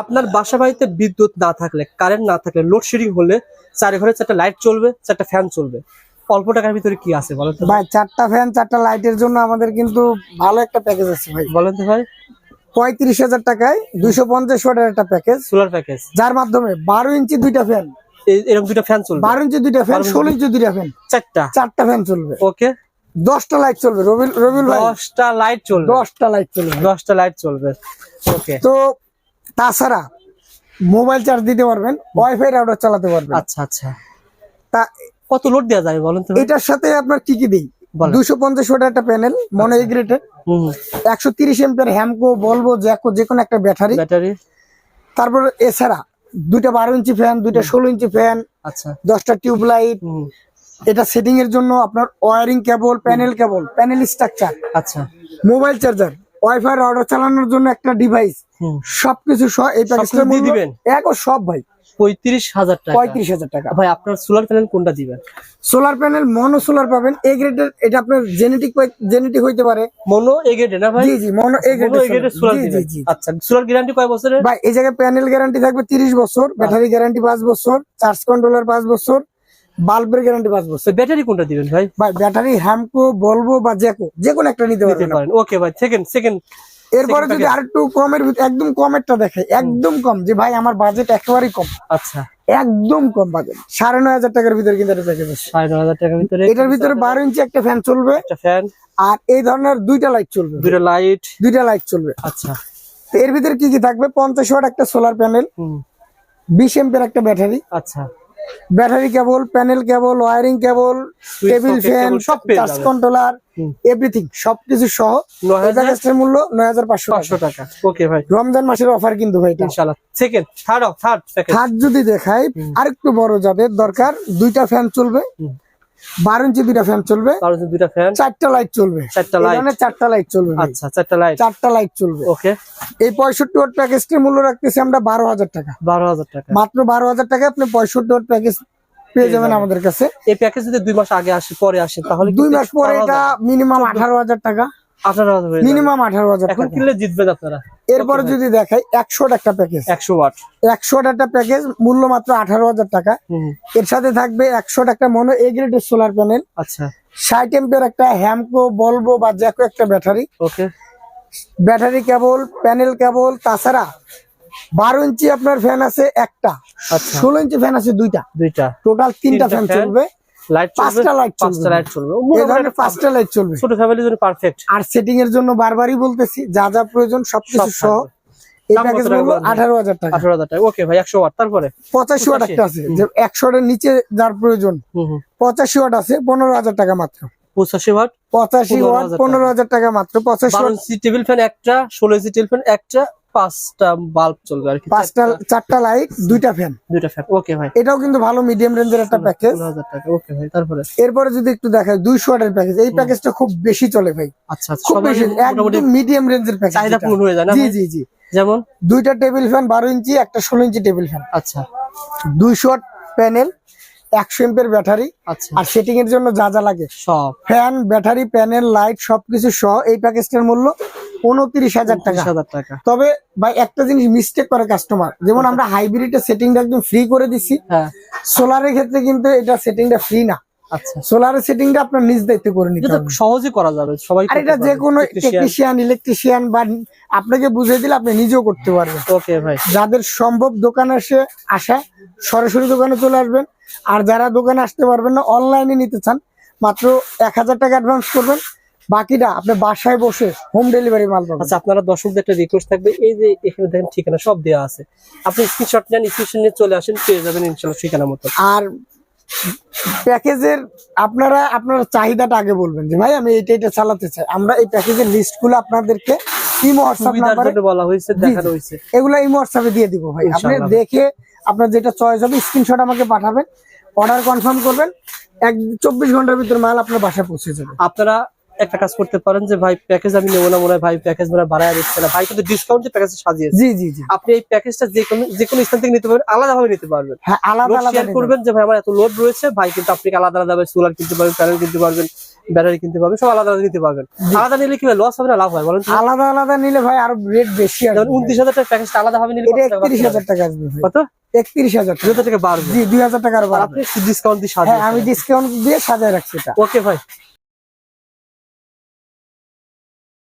আপনার বাসা বাড়িতে বিদ্যুৎ না থাকলে কারেন্ট না থাকলে লোডশেডিং হলে চারি ঘরে চারটা লাইট চলবে চারটা ফ্যান চলবে। অল্প টাকার ভিতরে কি আছে বলেন তো? ভাই চারটা ফ্যান চারটা লাইটের জন্য আমাদের কিন্তু ভালো একটা প্যাকেজ আছে ভাই। বলেন তো ভাই। পঁয়ত্রিশ হাজার টাকায় দুইশো পঞ্চাশ ওয়াটের একটা প্যাকেজ সোলার প্যাকেজ যার মাধ্যমে বারো ইঞ্চি দুইটা ফ্যান এরকম দুটো ফ্যান চলবে? বারো ইঞ্চি দুইটা ফ্যান ষোলো ইঞ্চি দুইটা ফ্যান চারটা? চারটা ফ্যান চলবে। ওকে দশটা লাইট চলবে রবিল রবিল দশটা লাইট চলবে। দশটা লাইট চলবে। দশটা লাইট চলবে। ওকে তো তাছাড়া মোবাইল চার্জ দিতে পারবেন ওয়াইফাই রাউটার চালাতে পারবেন। আচ্ছা আচ্ছা। তা কত লোড দেওয়া যাবে বলেন তো? এটার সাথে আপনার কি কি দিই। দুশো পঞ্চাশ ওয়াটের একটা প্যানেল মনে হুম। একশো তিরিশ এমপের হ্যামকো বলব জ্যাকো যে কোনো একটা ব্যাটারি ব্যাটারি তারপর এছাড়া দুইটা বারো ইঞ্চি ফ্যান দুইটা ষোলো ইঞ্চি ফ্যান আচ্ছা। দশটা টিউব লাইট এটা সেটিং এর জন্য আপনার wiring cable panel cable panel structure আচ্ছা। মোবাইল চার্জার ওয়াইফাই রাউটার চালানোর জন্য একটা ডিভাইস সবকিছু এই প্যাকেজটার দিয়ে দিবেন? এক ও সব ভাই। পঁয়ত্রিশ হাজার টাকা। পঁয়ত্রিশ হাজার টাকা। ভাই আপনার সোলার প্যানেল কোনটা দিবেন? সোলার প্যানেল মনো সোলার পাবেন। এ গ্রেডের এটা আপনার জেনেটিক জেনেটিক হইতে পারে। মনো না ভাই? জি জি মনো এ মনো সোলার জি জি জি আচ্ছা সোলার গ্যারান্টি কয় বছরের? ভাই এই জায়গায় প্যানেল গ্যারান্টি থাকবে তিরিশ বছর। ব্যাটারি গ্যারান্টি পাঁচ বছর। চার্জ কন্ট্রোলার পাঁচ বছর। বাল্বের গ্যারান্টি পাঁচ বছর। ব্যাটারি কোনটা দিবেন ভাই? ভাই ব্যাটারি হ্যামকো বলব বা জ্যাকো যে কোনো একটা নিতে পারেন। ওকে ভাই সেকেন্ড সেকেন্ড এরপরে যদি আর একটু কমের ভিতরে একদম কমেরটা দেখাই একদম কম যে ভাই আমার বাজেট একেবারেই কম। আচ্ছা। একদম কম বাজেট সাড়ে নয় হাজার টাকার ভিতরে কিন্তু প্যাকেজ আছে। সাড়ে নয় হাজার টাকার ভিতরে এটার ভিতরে বারো ইঞ্চি একটা ফ্যান চলবে। একটা ফ্যান আর এই ধরনের দুইটা লাইট চলবে। দুটো লাইট দুইটা লাইট চলবে। আচ্ছা। এর ভিতরে কি কি থাকবে? পঞ্চাশ ওয়াট একটা সোলার প্যানেল বিশ এম্পের একটা ব্যাটারি আচ্ছা। Battery cable panel cable wiring cable table fan সব টাচ কন্ট্রোলার। এভরিথিং সবকিছু সহ প্যাকেজটার মূল্য নয় হাজার পাঁচশো টাকা। ওকে ভাই। রমজান মাসের অফার কিন্তু ভাই ইনশাআল্লাহ। সেকেন্ড থার্ড থার্ড থার্ড যদি দেখাই আরেকটু বড় যাবে দরকার দুইটা ফ্যান চলবে। হুম। বারো ইঞ্চি দুইটা ফ্যান চলবে। তার হচ্ছে দুটা ফ্যান চারটা লাইট চলবে। চারটা light। ধরনের চারটা লাইট চলবে আচ্ছা চারটা লাইট চারটা লাইট চলবে। ওকে এই পঁয়ষট্টি ওয়াট প্যাকেজটির মূল্য রাখতেছি আমরা বারো হাজার টাকা। বারো হাজার টাকা। মাত্র বারো হাজার টাকা আপনি পঁয়ষট্টি ওয়াট প্যাকেজ পেয়ে যাবেন আমাদের কাছে। এই প্যাকেজ যদি দুই মাস আগে আসে পরে আসে তাহলে দুই মাস পরে এটা মিনিমাম আঠারো হাজার টাকা। আঠারো হাজার হয়ে যাবে। মিনিমাম আঠারো হাজার এখন টাকা। কিনলে জিতবেন আপনারা। এরপরে যদি দেখাই একশো একটা প্যাকেজ একশো ওয়াট একশো একটা প্যাকেজ মূল্য মাত্র আঠারো হাজার টাকা। এর সাথে থাকবে একশো একটা মনো এগ্রেডের সোলার প্যানেল আচ্ছা। ষাট এম্পের একটা হ্যামকো বলব বা জ্যাকো একটা battery okay battery cable panel cable তাছাড়া বারো ইঞ্চি আপনার ফ্যান আছে একটা। আচ্ছা। ষোলো ইঞ্চি ফ্যান আছে দুইটা। দুইটা। টোটাল তিনটা ফ্যান চলবে। লাইট পাঁচটা light পাঁচটা লাইট চলবে। এই ধরনের পাঁচটা লাইট চলবে। ছোট ফ্যামিলির জন্য পারফেক্ট আর সেটিং এর জন্য বারবারই বলতেছি যা যা প্রয়োজন সবকিছু সব সহ এই প্যাকেজ টাকা ওকে ভাই একশো ওয়াট তারপরে? পঁচাশি ওয়াট একটা আছে যে একশো এর নিচে যার প্রয়োজন। হুম হুম। পঁচাশি ওয়াট আছে পনেরো হাজার টাকা মাত্র। পঁচাশি ওয়াট পঁচাশি ওয়াট পনেরো হাজার টাকা মাত্র। পঁচাশি ওয়াট টেবিল ফ্যান একটা ষোলো ইঞ্চি টেবিল ফ্যান একটা পাঁচটা বাল্ব চলবে আর কি পাঁচটা চারটা। লাইট দুইটা ফ্যান দুইটা ফ্যান ওকে ভাই। এটাও কিন্তু ভালো মিডিয়াম রেঞ্জের একটা প্যাকেজ টাকা ওকে ভাই তারপরে? এরপরে যদি একটু দেখাই দুইশো ওয়াটের প্যাকেজ এই প্যাকেজটা খুব বেশি চলে ভাই। আচ্ছা আচ্ছা খুব বেশি একদম মিডিয়াম রেঞ্জের প্যাকেজ চাহিদা পূরণ হয়ে যায় না জি জি জি। যেমন? দুইটা টেবিল ফ্যান বারো ইঞ্চি একটা ষোলো ইঞ্চি টেবিল ফ্যান আচ্ছা। দুইশো ওয়াট প্যানেল একশো এম্পের ব্যাটারি আচ্ছা। আর সেটিং এর জন্য যা যা লাগে। সব। ফ্যান ব্যাটারি প্যানেল লাইট সবকিছু সহ এই প্যাকেজটার মূল্য উনত্রিশ হাজার টাকা। তবে ভাই একটা জিনিস মিস্টেক করে কাস্টমার যেমন আমরা হাইব্রিড হাইব্রিডের সেটিংটা একদম ফ্রি করে দিচ্ছি হ্যাঁ। সোলারের ক্ষেত্রে কিন্তু এটা সেটিংটা ফ্রি না। আচ্ছা। সেটিংটা আপনার নিজ দায়িত্ব করে নিতে এটা হবে। সহজে করা যাবে সবাই আর এটা যে কোনো টেকনিশিয়ান ইলেকট্রিশিয়ান বা আপনাকে বুঝিয়ে দিলে আপনি নিজেও করতে পারবেন। ওকে ভাই। যাদের সম্ভব দোকানে এসে আসা সরাসরি দোকানে চলে আসবেন। আর যারা দোকানে আসতে পারবেন না অনলাইনে নিতে চান মাত্র এক হাজার টাকা অ্যাডভান্স করবেন। বাকিটা আপনি বাসায় বসে হোম ডেলিভারি মাল পাবেন। আচ্ছা আপনারা দর্শকদের একটা রিকোয়েস্ট থাকবে এই যে এখানে দেখেন ঠিকানা সব দেওয়া আছে। আপনি স্ক্রিনশট নেন স্ক্রিনশট নিয়ে চলে আসেন পেয়ে যাবেন ইনশাল্লাহ ঠিকানা মতো। আর প্যাকেজের আপনারা আপনার চাহিদাটা আগে বলবেন যে ভাই আমি এটা এটা চালাতে চাই। আমরা এই প্যাকেজের লিস্টগুলো আপনাদেরকে ইমো হোয়াটসঅ্যাপ নাম্বারে বলা হয়েছে দেখানো হয়েছে। এগুলো ইমো হোয়াটসঅ্যাপে দিয়ে দিব ভাই। আপনি দেখে আপনার যেটা চয়েস হবে স্ক্রিনশট আমাকে পাঠাবেন অর্ডার কনফার্ম করবেন এক চব্বিশ ঘণ্টার ভিতর মাল আপনার বাসায় পৌঁছে যাবে। আপনারা একটা কাজ করতে পারেন যে ভাই প্যাকেজ আমি নেব না মনে হয় ভাই প্যাকেজ মনে বাড়ায় দিচ্ছে না। ভাই কিন্তু ডিসকাউন্ট প্যাকেজ সাজিয়েছে জি জি জি। আপনি এই প্যাকেজটা যে কোনো যে কোনো স্থান থেকে নিতে পারবেন আলাদা ভাবে নিতে পারবেন। হ্যাঁ আলাদা আলাদা শেয়ার করবেন যে ভাই আমার এত লোড রয়েছে। ভাই কিন্তু আপনি আলাদা আলাদা ভাবে সোলার কিনতে পারবেন প্যানেল কিনতে পারবেন ব্যাটারি কিনতে পারবেন সব আলাদা আলাদা নিতে পারবেন। আলাদা নিলে কি লস হবে না লাভ হয় বলেন আলাদা আলাদা নিলে ভাই আরও রেট বেশি আসবে। উনত্রিশ হাজার টাকা প্যাকেজটা আলাদা ভাবে নিলে একত্রিশ হাজার টাকা আসবে কত? একত্রিশ হাজার দুই হাজার টাকা বাড়বে। জি দুই হাজার টাকা বাড়বে। আপনি ডিসকাউন্ট দিয়ে হ্যাঁ আমি ডিসকাউন্ট দিয়ে সাজায় রাখছি এটা। ওকে ভাই